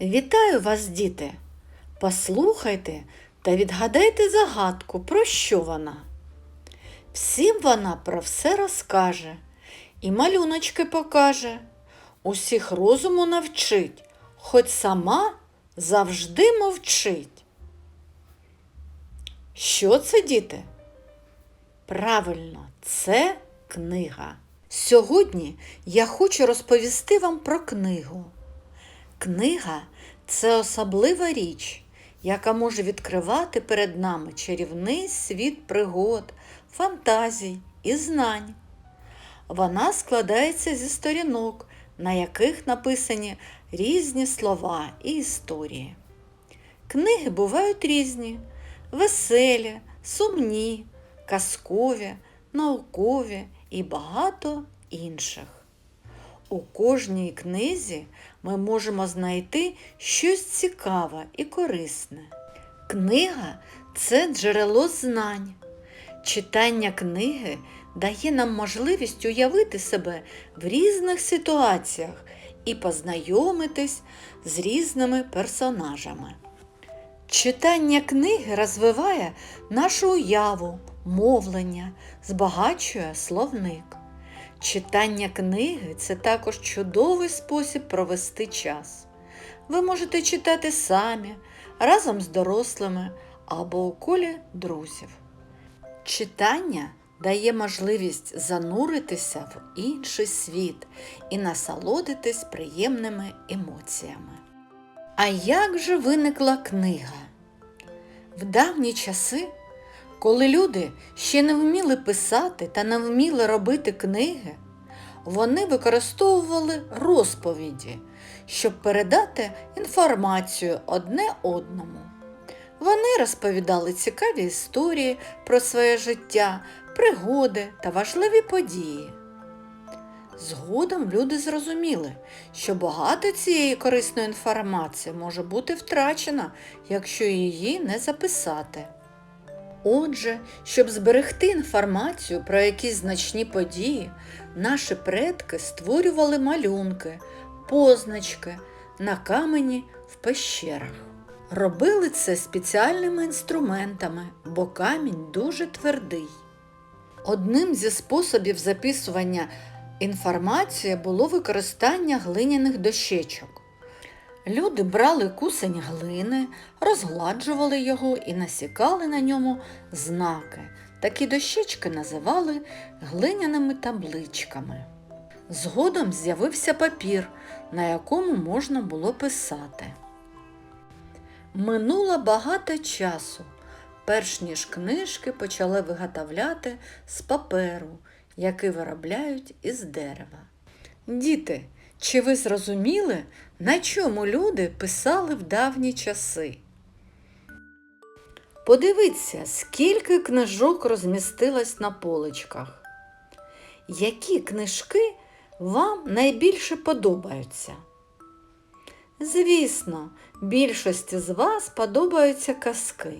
Вітаю вас, діти! Послухайте та відгадайте загадку, про що вона. Всім вона про все розкаже і малюночки покаже, усіх розуму навчить, хоч сама завжди мовчить. Що це, діти? Правильно, це книга. Сьогодні я хочу розповісти вам про книгу. Книга це особлива річ, яка може відкривати перед нами чарівний світ пригод, фантазій і знань. Вона складається зі сторінок, на яких написані різні слова і історії. Книги бувають різні: веселі, сумні, казкові, наукові і багато інших. У кожній книзі ми можемо знайти щось цікаве і корисне. Книга це джерело знань. Читання книги дає нам можливість уявити себе в різних ситуаціях і познайомитись з різними персонажами. Читання книги розвиває нашу уяву, мовлення, збагачує словник. Читання книги це також чудовий спосіб провести час. Ви можете читати самі, разом з дорослими або у колі друзів. Читання дає можливість зануритися в інший світ і насолодитись приємними емоціями. А як же виникла книга? В давні часи, коли люди ще не вміли писати та не вміли робити книги, вони використовували розповіді, щоб передати інформацію одне одному. Вони розповідали цікаві історії про своє життя, пригоди та важливі події. Згодом люди зрозуміли, що багато цієї корисної інформації може бути втрачена, якщо її не записати. Отже, щоб зберегти інформацію про якісь значні події, наші предки створювали малюнки, позначки на камені в пещерах. Робили це спеціальними інструментами, бо камінь дуже твердий. Одним зі способів записування інформації було використання глиняних дощечок. Люди брали кусень глини, розгладжували його і насікали на ньому знаки. Такі дощечки називали глиняними табличками. Згодом з'явився папір, на якому можна було писати. Минуло багато часу, перш ніж книжки почали виготовляти з паперу, який виробляють із дерева. Діти, чи ви зрозуміли, на чому люди писали в давні часи? Подивіться, скільки книжок розмістилось на поличках. Які книжки вам найбільше подобаються? Звісно, більшості з вас подобаються казки.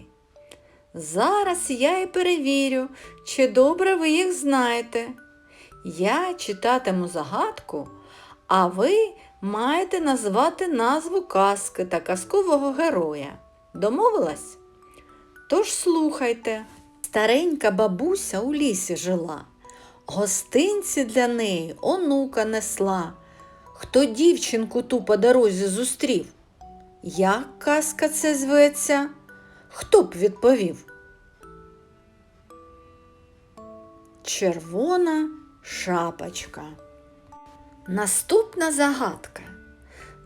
Зараз я і перевірю, чи добре ви їх знаєте. Я читатиму загадку, а ви маєте назвати назву казки та казкового героя. Домовилась? Тож слухайте. Старенька бабуся у лісі жила, гостинці для неї онука несла. Хто дівчинку ту по дорозі зустрів? Як казка це зветься? Хто б відповів? Червона шапочка. Наступна загадка.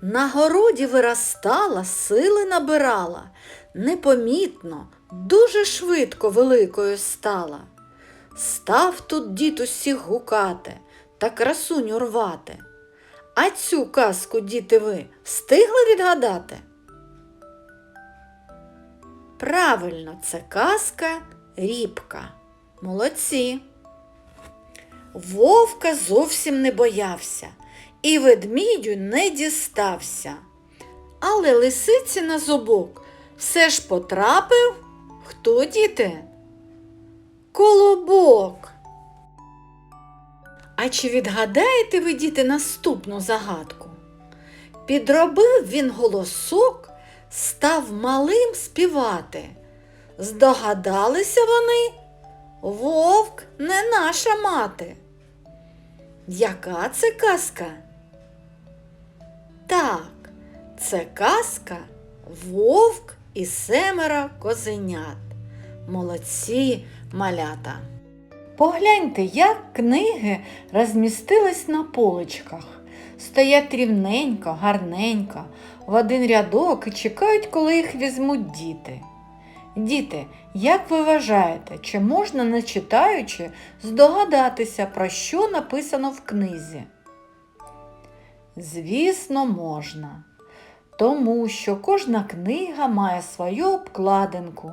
На городі виростала, сили набирала, непомітно, дуже швидко великою стала. Став тут дід усіх гукати та красуню рвати. А цю казку, діти, ви встигли відгадати? Правильно, це казка Рібка. Молодці. Вовка зовсім не боявся і ведмідю не дістався. Але лисиці на зубок все ж потрапив. Хто діти? Колобок. А чи відгадаєте ви, діти, наступну загадку? Підробив він голосок, став малим співати. Здогадалися вони? Вовк не наша мати. Яка це казка? Так, це казка Вовк і семеро козенят. Молодці малята. Погляньте, як книги розмістились на поличках. Стоять рівненько, гарненько, в один рядок і чекають, коли їх візьмуть діти. Діти, як ви вважаєте, чи можна, не читаючи, здогадатися, про що написано в книзі? Звісно, можна. Тому що кожна книга має свою обкладинку,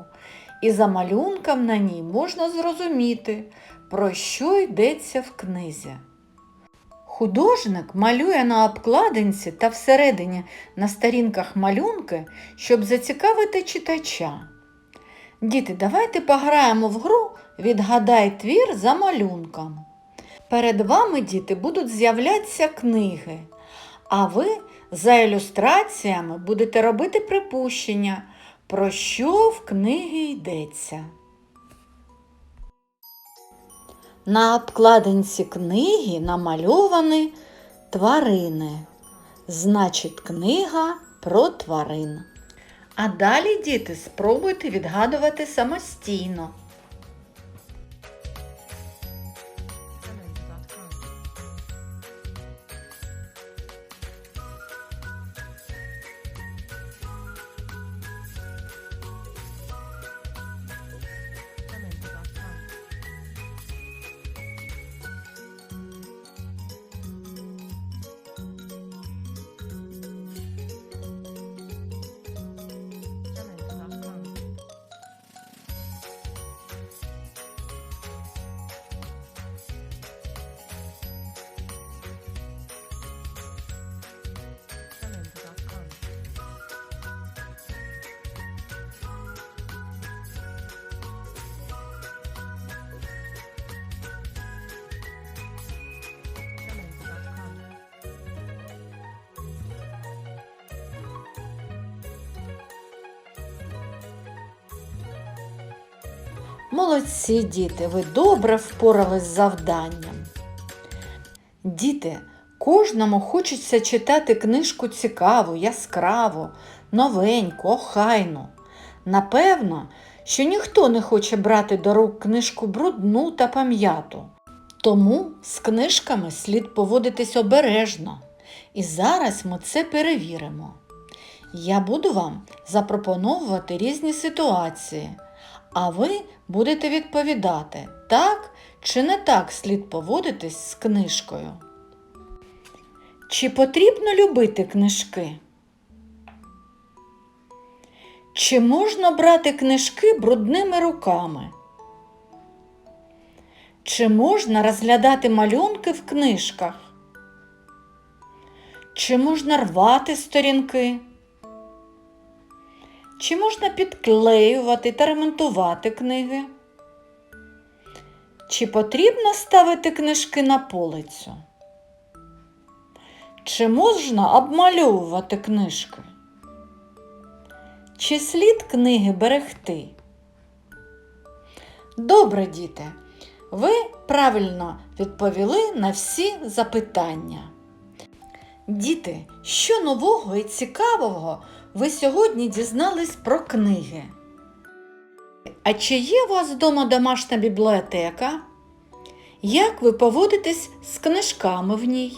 і за малюнком на ній можна зрозуміти, про що йдеться в книзі. Художник малює на обкладинці та всередині на сторінках малюнки, щоб зацікавити читача. Діти, давайте пограємо в гру Відгадай твір за малюнком. Перед вами, діти, будуть з'являтися книги, а ви за ілюстраціями будете робити припущення, про що в книгі йдеться. На обкладинці книги намальовані тварини. Значить, книга про тварин. А далі, діти, спробуйте відгадувати самостійно. Молодці, діти, ви добре впорались з завданням. Діти, кожному хочеться читати книжку цікаву, яскраву, новеньку, охайну. Напевно, що ніхто не хоче брати до рук книжку брудну та пам'яту. Тому з книжками слід поводитись обережно. І зараз ми це перевіримо. Я буду вам запропоновувати різні ситуації, а ви будете відповідати, так чи не так слід поводитись з книжкою. Чи потрібно любити книжки? Чи можна брати книжки брудними руками? Чи можна розглядати малюнки в книжках? Чи можна рвати сторінки? Чи можна підклеювати та ремонтувати книги? Чи потрібно ставити книжки на полицю? Чи можна обмальовувати книжки? Чи слід книги берегти? Добре, діти, ви правильно відповіли на всі запитання. Діти, що нового і цікавого ви сьогодні дізнались про книги? А чи є у вас вдома домашня бібліотека? Як ви поводитесь з книжками в ній?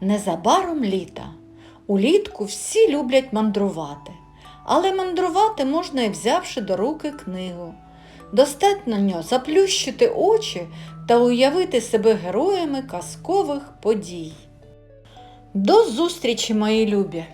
Незабаром літа. Улітку всі люблять мандрувати, але мандрувати можна і взявши до руки книгу. Достатньо заплющити очі та уявити себе героями казкових подій. До зустрічі, мої любі!